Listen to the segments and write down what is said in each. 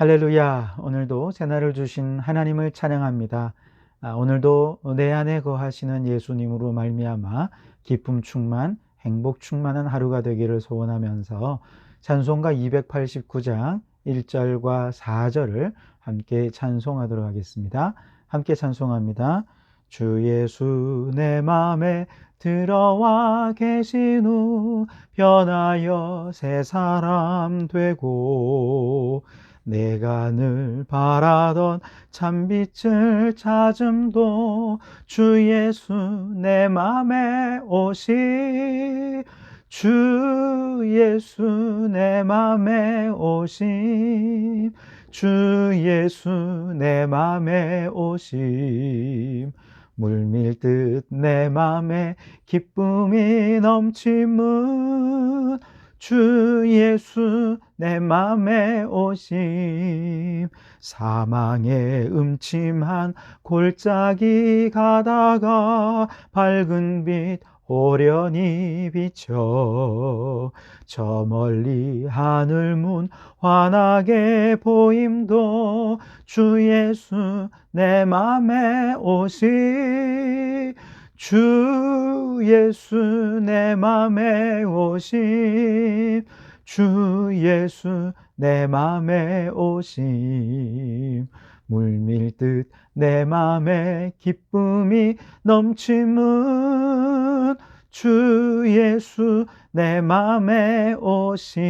할렐루야. 오늘도 새날을 주신 하나님을 찬양합니다. 아, 오늘도 내 안에 거하시는 예수님으로 말미암아 기쁨 충만, 행복 충만한 하루가 되기를 소원하면서 찬송가 289장 1절과 4절을 함께 찬송하도록 하겠습니다. 함께 찬송합니다. 주 예수 내 맘에 들어와 계신 후 변하여 새 사람 되고 내가 늘 바라던 참빛을 찾음도 주 예수 내 맘에 오시. 주 예수 내 맘에 오심 주 예수 내 맘에 오심 물밀듯 내 맘에 기쁨이 넘치는 주 예수 내 맘에 오심. 사망의 음침한 골짜기 가다가 밝은 빛 오련히 비쳐 저 멀리 하늘 문 환하게 보임도 주 예수 내 맘에 오시 주 예수 내 맘에 오심 주 예수 내 맘에 오심 물밀듯 내 맘에 기쁨이 넘치는 주 예수 내 맘에 오심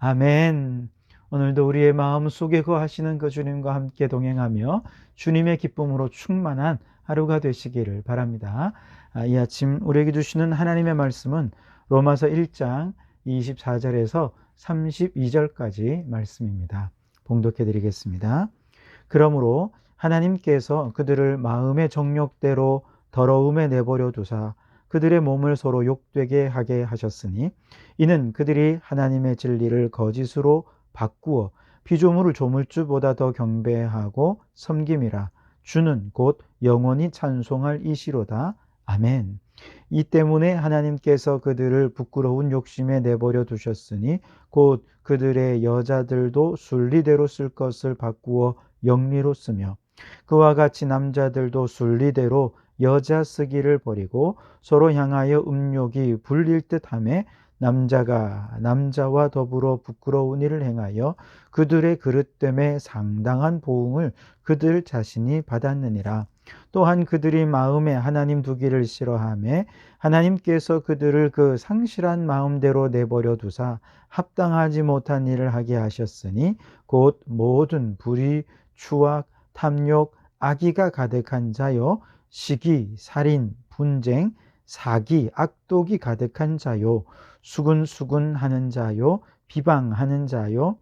아멘 오늘도 우리의 마음 속에 거하시는 그 주님과 함께 동행하며 주님의 기쁨으로 충만한 하루가 되시기를 바랍니다. 아, 이 아침 우리에게 주시는 하나님의 말씀은 로마서 1장 24절에서 32절까지 말씀입니다. 봉독해 드리겠습니다. 그러므로 하나님께서 그들을 마음의 정욕대로 더러움에 내버려 두사 그들의 몸을 서로 욕되게 하게 하셨으니 이는 그들이 하나님의 진리를 거짓으로 바꾸어 피조물을 조물주보다 더 경배하고 섬김이라 주는 곧 영원히 찬송할 이시로다. 아멘. 이 때문에 하나님께서 그들을 부끄러운 욕심에 내버려 두셨으니 곧 그들의 여자들도 순리대로 쓸 것을 바꾸어 영리로 쓰며 그와 같이 남자들도 순리대로 여자 쓰기를 버리고 서로 향하여 음욕이 불릴 듯함에 남자가 남자와 더불어 부끄러운 일을 행하여 그들의 그릇됨에 상당한 보응을 그들 자신이 받았느니라. 또한 그들이 마음에 하나님 두기를 싫어하며 하나님께서 그들을 그 상실한 마음대로 내버려 두사 합당하지 못한 일을 하게 하셨으니 곧 모든 불의, 추악, 탐욕, 악의가 가득한 자요 시기, 살인, 분쟁, 사기, 악독이 가득한 자요 수근수근 하는 자요 비방하는 자요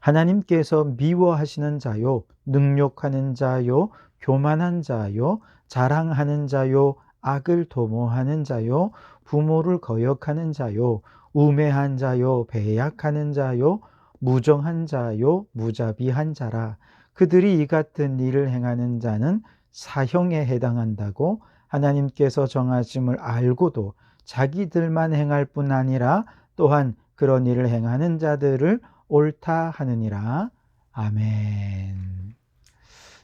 하나님께서 미워하시는 자요 능욕하는 자요 교만한 자요 자랑하는 자요 악을 도모하는 자요 부모를 거역하는 자요 우매한 자요 배약하는 자요 무정한 자요 무자비한 자라. 그들이 이 같은 일을 행하는 자는 사형에 해당한다고 하나님께서 정하심을 알고도 자기들만 행할 뿐 아니라 또한 그런 일을 행하는 자들을 옳다 하느니라. 아멘.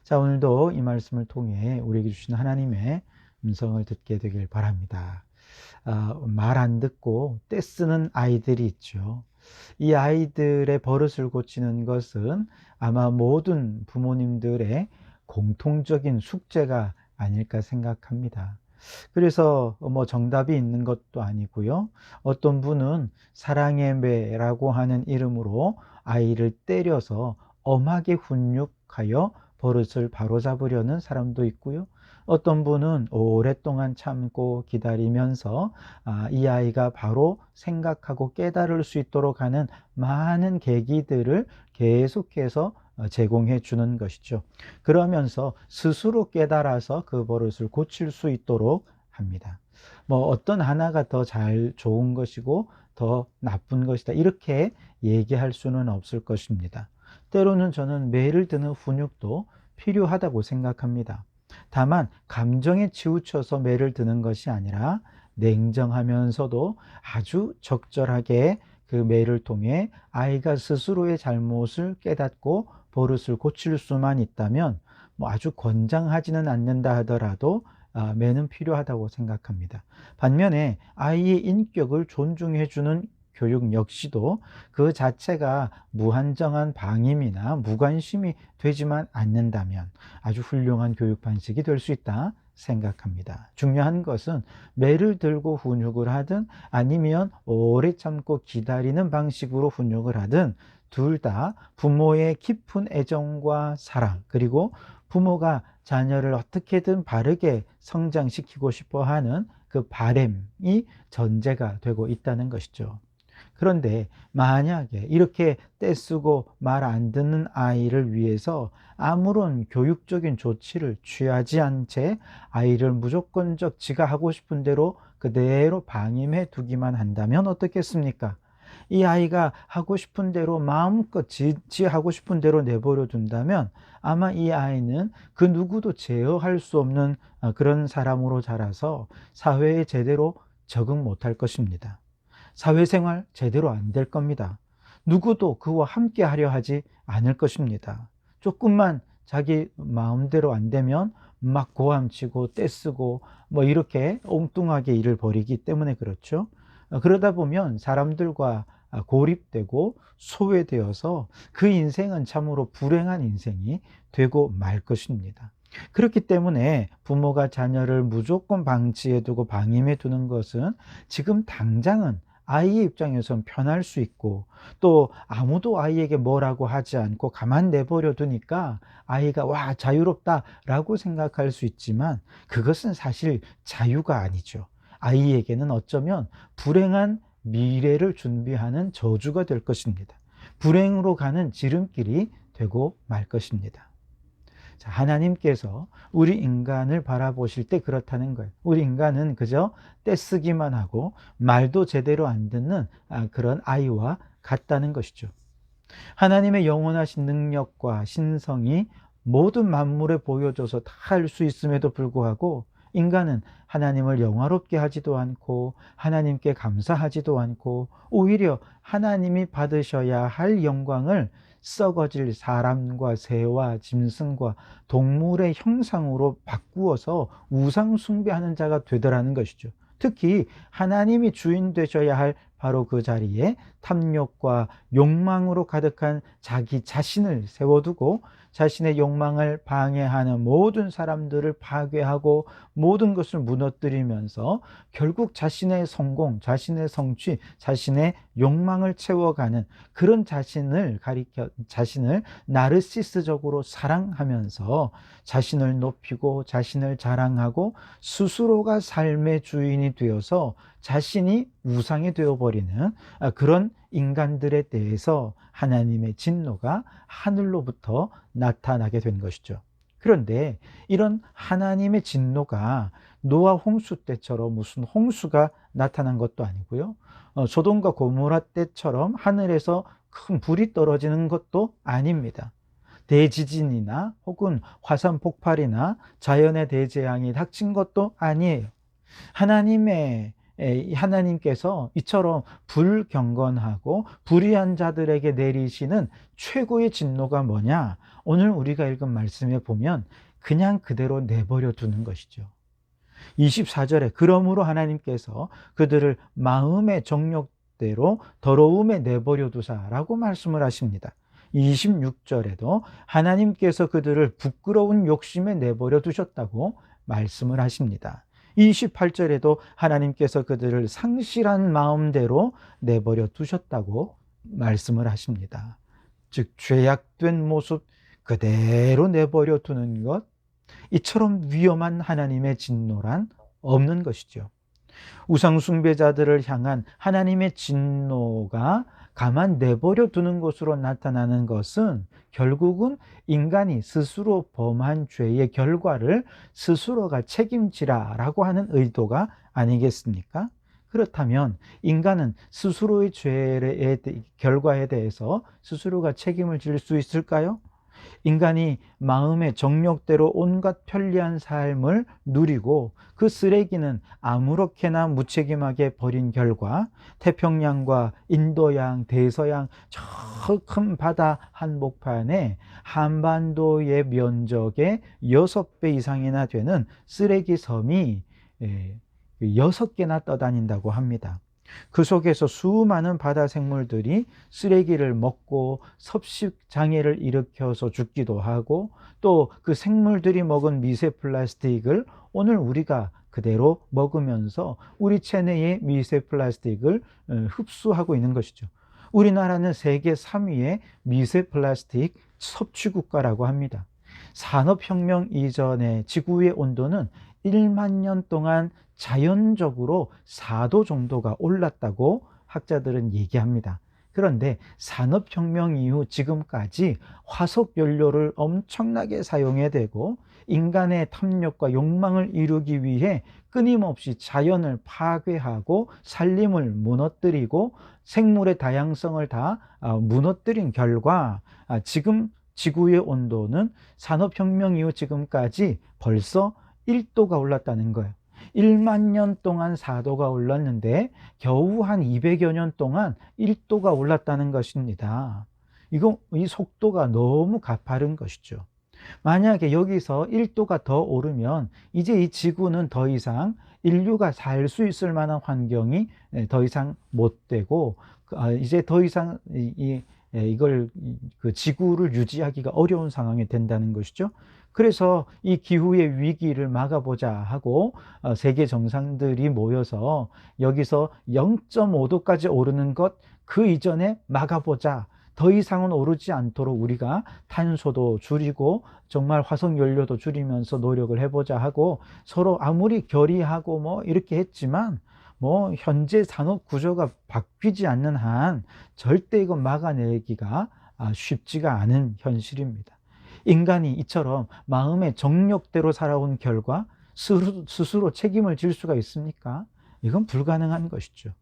자, 오늘도 이 말씀을 통해 우리에게 주신 하나님의 음성을 듣게 되길 바랍니다. 아, 말안 듣고 떼쓰는 아이들이 있죠. 이 아이들의 버릇을 고치는 것은 아마 모든 부모님들의 공통적인 숙제가 아닐까 생각합니다. 그래서 뭐 정답이 있는 것도 아니고요. 어떤 분은 사랑의 매라고 하는 이름으로 아이를 때려서 엄하게 훈육하여 버릇을 바로잡으려는 사람도 있고요. 어떤 분은 오랫동안 참고 기다리면서 아, 이 아이가 바로 생각하고 깨달을 수 있도록 하는 많은 계기들을 계속해서 어, 제공해 주는 것이죠. 그러면서 스스로 깨달아서 그 버릇을 고칠 수 있도록 합니다. 뭐 어떤 하나가 더 잘 좋은 것이고 더 나쁜 것이다. 이렇게 얘기할 수는 없을 것입니다. 때로는 저는 매를 드는 훈육도 필요하다고 생각합니다. 다만 감정에 치우쳐서 매를 드는 것이 아니라 냉정하면서도 아주 적절하게 그 매를 통해 아이가 스스로의 잘못을 깨닫고 버릇을 고칠 수만 있다면 뭐 아주 권장하지는 않는다 하더라도 아, 매는 필요하다고 생각합니다. 반면에 아이의 인격을 존중해주는 교육 역시도 그 자체가 무한정한 방임이나 무관심이 되지만 않는다면 아주 훌륭한 교육 방식이 될 수 있다 생각합니다. 중요한 것은 매를 들고 훈육을 하든 아니면 오래 참고 기다리는 방식으로 훈육을 하든 둘 다 부모의 깊은 애정과 사랑 그리고 부모가 자녀를 어떻게든 바르게 성장시키고 싶어 하는 그 바램이 전제가 되고 있다는 것이죠. 그런데 만약에 이렇게 떼쓰고 말 안 듣는 아이를 위해서 아무런 교육적인 조치를 취하지 않은 채 아이를 무조건적 지가 하고 싶은 대로 그대로 방임해 두기만 한다면 어떻겠습니까? 이 아이가 하고 싶은 대로 마음껏 지, 지 하고 싶은 대로 내버려 둔다면 아마 이 아이는 그 누구도 제어할 수 없는 어, 그런 사람으로 자라서 사회에 제대로 적응 못할 것입니다. 사회생활 제대로 안 될 겁니다. 누구도 그와 함께 하려 하지 않을 것입니다. 조금만 자기 마음대로 안 되면 막 고함치고 떼쓰고 뭐 이렇게 엉뚱하게 일을 벌이기 때문에 그렇죠. 어, 그러다 보면 사람들과 고립되고 소외되어서 그 인생은 참으로 불행한 인생이 되고 말 것입니다. 그렇기 때문에 부모가 자녀를 무조건 방치해 두고 방임해 두는 것은 지금 당장은 아이의 입장에선 편할 수 있고 또 아무도 아이에게 뭐라고 하지 않고 가만 내버려 두니까 아이가 와 자유롭다라고 생각할 수 있지만 그것은 사실 자유가 아니죠. 아이에게는 어쩌면 불행한 미래를 준비하는 저주가 될 것입니다. 불행으로 가는 지름길이 되고 말 것입니다. 자, 하나님께서 우리 인간을 바라보실 때 그렇다는 거예요. 우리 인간은 그저 떼쓰기만 하고 말도 제대로 안 듣는 아, 그런 아이와 같다는 것이죠. 하나님의 영원하신 능력과 신성이 모든 만물에 보여줘서 다 할 수 있음에도 불구하고 인간은 하나님을 영화롭게 하지도 않고 하나님께 감사하지도 않고 오히려 하나님이 받으셔야 할 영광을 썩어질 사람과 새와 짐승과 동물의 형상으로 바꾸어서 우상 숭배하는 자가 되더라는 것이죠. 특히 하나님이 주인 되셔야 할 바로 그 자리에 탐욕과 욕망으로 가득한 자기 자신을 세워두고 자신의 욕망을 방해하는 모든 사람들을 파괴하고 모든 것을 무너뜨리면서 결국 자신의 성공, 자신의 성취, 자신의 욕망을 채워가는 그런 자신을 가리켜 자신을 나르시스적으로 사랑하면서 자신을 높이고 자신을 자랑하고 스스로가 삶의 주인이 되어서 자신이 우상이 되어버리는 그런 인간들에 대해서 하나님의 진노가 하늘로부터 나타나게 된 것이죠. 그런데 이런 하나님의 진노가 노아 홍수 때처럼 무슨 홍수가 나타난 것도 아니고요. 어, 소돔과 고모라 때처럼 하늘에서 큰 불이 떨어지는 것도 아닙니다. 대지진이나 혹은 화산 폭발이나 자연의 대재앙이 닥친 것도 아니에요. 하나님의 하나님께서 이처럼 불경건하고 불의한 자들에게 내리시는 최고의 진노가 뭐냐? 오늘 우리가 읽은 말씀에 보면 그냥 그대로 내버려 두는 것이죠. 24절에 그러므로 하나님께서 그들을 마음의 정욕대로 더러움에 내버려 두사라고 말씀을 하십니다. 26절에도 하나님께서 그들을 부끄러운 욕심에 내버려 두셨다고 말씀을 하십니다. 28절에도 하나님께서 그들을 상실한 마음대로 내버려 두셨다고 말씀을 하십니다. 즉, 죄악된 모습 그대로 내버려 두는 것, 이처럼 위험한 하나님의 진노란 없는 것이죠. 우상숭배자들을 향한 하나님의 진노가 가만 내버려 두는 것으로 나타나는 것은 결국은 인간이 스스로 범한 죄의 결과를 스스로가 책임지라 라고 하는 의도가 아니겠습니까? 그렇다면 인간은 스스로의 죄의 결과에 대해서 스스로가 책임을 질 수 있을까요? 인간이 마음의 정력대로 온갖 편리한 삶을 누리고 그 쓰레기는 아무렇게나 무책임하게 버린 결과 태평양과 인도양, 대서양 저 큰 바다 한복판에 한반도의 면적의 6배 이상이나 되는 쓰레기 섬이 6개나 그 떠다닌다고 합니다. 그 속에서 수많은 바다 생물들이 쓰레기를 먹고 섭식 장애를 일으켜서 죽기도 하고 또 그 생물들이 먹은 미세 플라스틱을 오늘 우리가 그대로 먹으면서 우리 체내의 미세 플라스틱을 어, 흡수하고 있는 것이죠. 우리나라는 세계 3위의 미세 플라스틱 섭취 국가라고 합니다. 산업혁명 이전의 지구의 온도는 1만 년 동안 자연적으로 4도 정도가 올랐다고 학자들은 얘기합니다. 그런데 산업혁명 이후 지금까지 화석 연료를 엄청나게 사용해 되고 인간의 탐욕과 욕망을 이루기 위해 끊임없이 자연을 파괴하고 산림을 무너뜨리고 생물의 다양성을 다 아, 무너뜨린 결과 아, 지금 지구의 온도는 산업혁명 이후 지금까지 벌써 1도가 올랐다는 거예요. 1만 년 동안 4도가 올랐는데 겨우 한 200여 년 동안 1도가 올랐다는 것입니다. 이거 이 속도가 너무 가파른 것이죠. 만약에 여기서 1도가 더 오르면 이제 이 지구는 더 이상 인류가 살 수 있을 만한 환경이 더 이상 못 되고 아, 이제 더 이상 이 이걸 그 지구를 유지하기가 어려운 상황이 된다는 것이죠. 그래서 이 기후의 위기를 막아보자 하고 어, 세계 정상들이 모여서 여기서 0.5도까지 오르는 것 그 이전에 막아보자. 더 이상은 오르지 않도록 우리가 탄소도 줄이고 정말 화석 연료도 줄이면서 노력을 해보자 하고 서로 아무리 결의하고 뭐 이렇게 했지만 뭐 현재 산업 구조가 바뀌지 않는 한 절대 이거 막아내기가 아, 쉽지가 않은 현실입니다. 인간이 이처럼 마음의 정력대로 살아온 결과 스스로 책임을 질 수가 있습니까? 이건 불가능한 것이죠.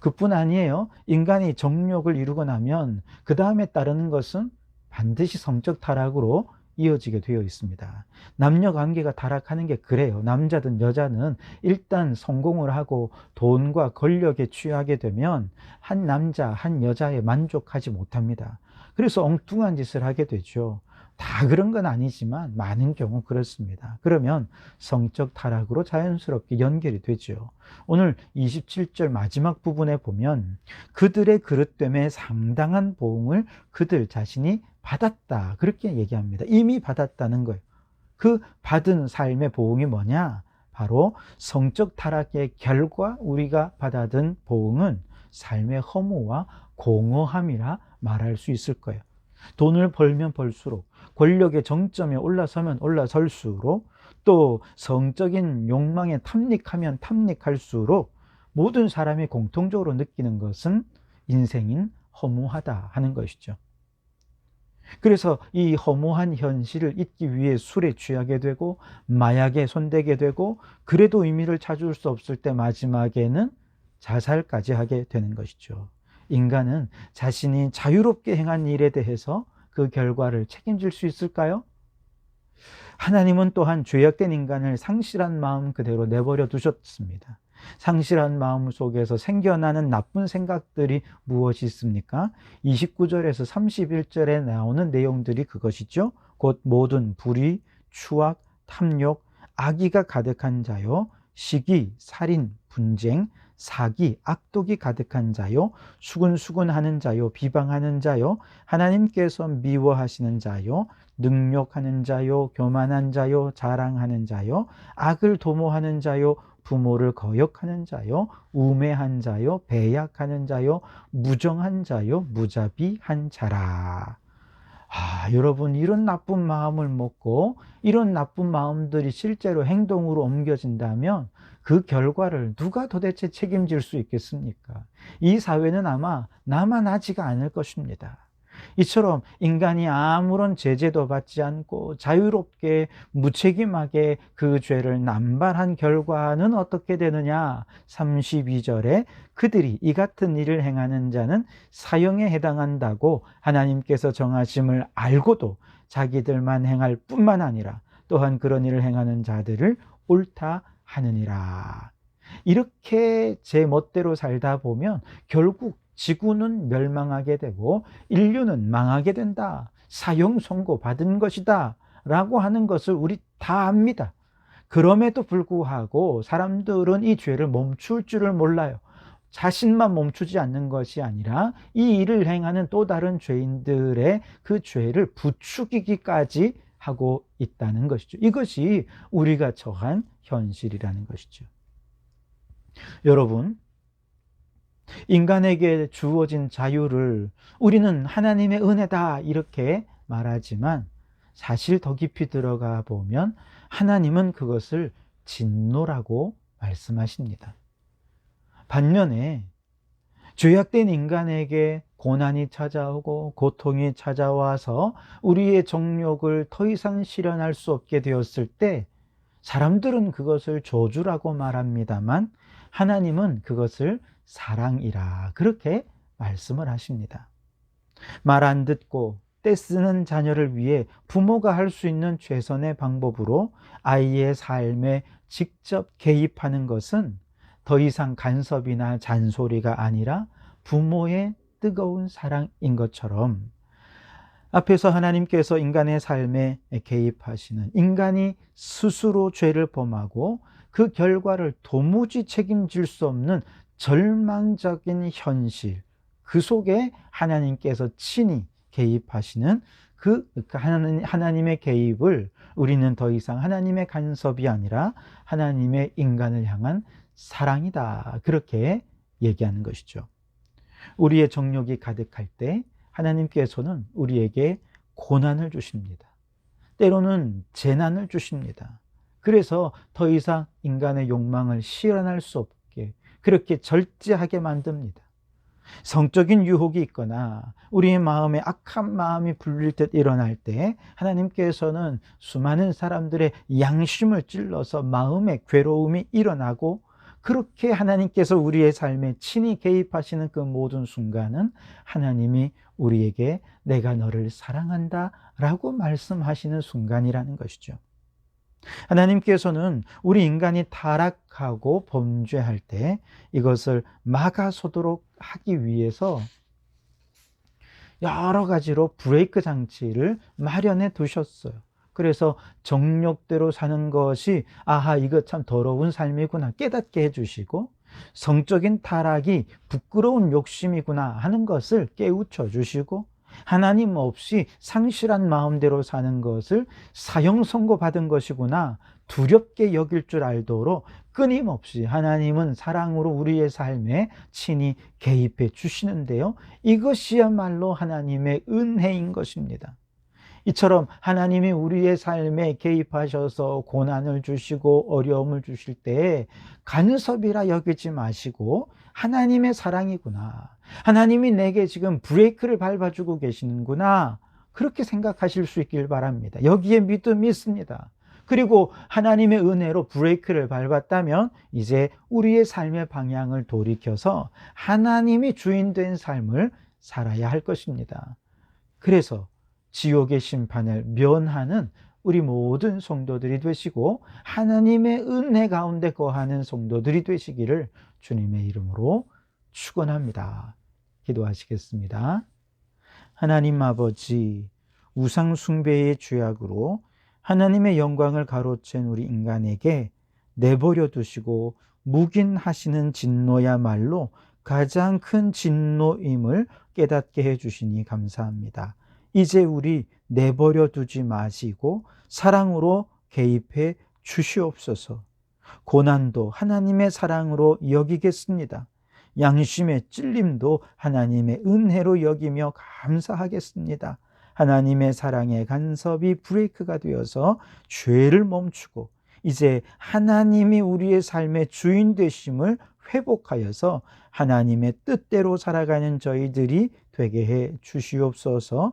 그뿐 아니에요. 인간이 정력을 이루고 나면 그 다음에 따르는 것은 반드시 성적 타락으로 이어지게 되어 있습니다. 남녀 관계가 타락하는 게 그래요. 남자든 여자는 일단 성공을 하고 돈과 권력에 취하게 되면 한 남자, 한 여자에 만족하지 못합니다. 그래서 엉뚱한 짓을 하게 되죠. 다 그런 건 아니지만 많은 경우 그렇습니다. 그러면 성적 타락으로 자연스럽게 연결이 되죠. 오늘 27절 마지막 부분에 보면 그들의 그릇됨에 상당한 보응을 그들 자신이 받았다. 그렇게 얘기합니다. 이미 받았다는 거예요. 그 받은 삶의 보응이 뭐냐? 바로 성적 타락의 결과 우리가 받아든 보응은 삶의 허무와 공허함이라 말할 수 있을 거예요. 돈을 벌면 벌수록 권력의 정점에 올라서면 올라설수록 또 성적인 욕망에 탐닉하면 탐닉할수록 모든 사람이 공통적으로 느끼는 것은 인생인 허무하다 하는 것이죠. 그래서 이 허무한 현실을 잊기 위해 술에 취하게 되고 마약에 손대게 되고 그래도 의미를 찾을 수 없을 때 마지막에는 자살까지 하게 되는 것이죠. 인간은 자신이 자유롭게 행한 일에 대해서 그 결과를 책임질 수 있을까요? 하나님은 또한 죄악된 인간을 상실한 마음 그대로 내버려 두셨습니다. 상실한 마음 속에서 생겨나는 나쁜 생각들이 무엇이 있습니까? 29절에서 31절에 나오는 내용들이 그것이죠. 곧 모든 불의, 추악, 탐욕, 악의가 가득한 자요, 시기, 살인, 분쟁, 사기, 악독이 가득한 자요, 수근수근하는 자요, 비방하는 자요, 하나님께서 미워하시는 자요, 능욕하는 자요, 교만한 자요, 자랑하는 자요, 악을 도모하는 자요, 부모를 거역하는 자요, 우매한 자요, 배약하는 자요, 무정한 자요, 무자비한 자라. 아, 여러분, 이런 나쁜 마음을 먹고 이런 나쁜 마음들이 실제로 행동으로 옮겨진다면 그 결과를 누가 도대체 책임질 수 있겠습니까? 이 사회는 아마 하지가 않을 것입니다. 이처럼 인간이 아무런 제재도 받지 않고 자유롭게 무책임하게 그 죄를 남발한 결과는 어떻게 되느냐? 32절에 그들이 이 같은 일을 행하는 자는 사형에 해당한다고 하나님께서 정하심을 알고도 자기들만 행할 뿐만 아니라 또한 그런 일을 행하는 자들을 옳다 하느니라. 이렇게 제 멋대로 살다 보면 결국 지구는 멸망하게 되고 인류는 망하게 된다. 사형 선고 받은 것이다. 라고 하는 것을 우리 다 압니다. 그럼에도 불구하고 사람들은 이 죄를 멈출 줄을 몰라요. 자신만 멈추지 않는 것이 아니라 이 일을 행하는 또 다른 죄인들의 그 죄를 부추기기까지 하고 있다는 것이죠. 이것이 우리가 처한 현실이라는 것이죠. 여러분, 인간에게 주어진 자유를 우리는 하나님의 은혜다 이렇게 말하지만 사실 더 깊이 들어가 보면 하나님은 그것을 진노라고 말씀하십니다. 반면에 죄악된 인간에게 고난이 찾아오고 고통이 찾아와서 우리의 정욕을 더 이상 실현할 수 없게 되었을 때 사람들은 그것을 저주라고 말합니다만 하나님은 그것을 사랑이라 그렇게 말씀을 하십니다. 말 안 듣고 떼쓰는 자녀를 위해 부모가 할 수 있는 최선의 방법으로 아이의 삶에 직접 개입하는 것은 더 이상 간섭이나 잔소리가 아니라 부모의 뜨거운 사랑인 것처럼 앞에서 하나님께서 인간의 삶에 개입하시는 인간이 스스로 죄를 범하고 그 결과를 도무지 책임질 수 없는 절망적인 현실, 그 속에 하나님께서 친히 개입하시는 그 하나님의 개입을 우리는 더 이상 하나님의 간섭이 아니라 하나님의 인간을 향한 사랑이다. 그렇게 얘기하는 것이죠. 우리의 정욕이 가득할 때 하나님께서는 우리에게 고난을 주십니다. 때로는 재난을 주십니다. 그래서 더 이상 인간의 욕망을 실현할 수 없게 그렇게 절제하게 만듭니다. 성적인 유혹이 있거나 우리의 마음에 악한 마음이 불릴 듯 일어날 때 하나님께서는 수많은 사람들의 양심을 찔러서 마음의 괴로움이 일어나고 그렇게 하나님께서 우리의 삶에 친히 개입하시는 그 모든 순간은 하나님이 우리에게 내가 너를 사랑한다 라고 말씀하시는 순간이라는 것이죠. 하나님께서는 우리 인간이 타락하고 범죄할 때 이것을 막아서도록 하기 위해서 여러 가지로 브레이크 장치를 마련해 두셨어요. 그래서 정욕대로 사는 것이 아하 이거 참 더러운 삶이구나 깨닫게 해주시고 성적인 타락이 부끄러운 욕심이구나 하는 것을 깨우쳐 주시고 하나님 없이 상실한 마음대로 사는 것을 사형 선고받은 것이구나 두렵게 여길 줄 알도록 끊임없이 하나님은 사랑으로 우리의 삶에 친히 개입해 주시는데요. 이것이야말로 하나님의 은혜인 것입니다. 이처럼 하나님이 우리의 삶에 개입하셔서 고난을 주시고 어려움을 주실 때 간섭이라 여기지 마시고 하나님의 사랑이구나. 하나님이 내게 지금 브레이크를 밟아주고 계시는구나. 그렇게 생각하실 수 있길 바랍니다. 여기에 믿음이 있습니다. 그리고 하나님의 은혜로 브레이크를 밟았다면 이제 우리의 삶의 방향을 돌이켜서 하나님이 주인 된 삶을 살아야 할 것입니다. 그래서 지옥의 심판을 면하는 우리 모든 성도들이 되시고 하나님의 은혜 가운데 거하는 성도들이 되시기를 주님의 이름으로 축원합니다. 기도하시겠습니다. 하나님 아버지 우상 숭배의 죄악으로 하나님의 영광을 가로챈 우리 인간에게 내버려 두시고 묵인하시는 진노야말로 가장 큰 진노임을 깨닫게 해 주시니 감사합니다. 이제 우리 내버려 두지 마시고 사랑으로 개입해 주시옵소서. 고난도 하나님의 사랑으로 여기겠습니다. 양심의 찔림도 하나님의 은혜로 여기며 감사하겠습니다. 하나님의 사랑의 간섭이 브레이크가 되어서 죄를 멈추고 이제 하나님이 우리의 삶의 주인 되심을 회복하여서 하나님의 뜻대로 살아가는 저희들이 되게 해 주시옵소서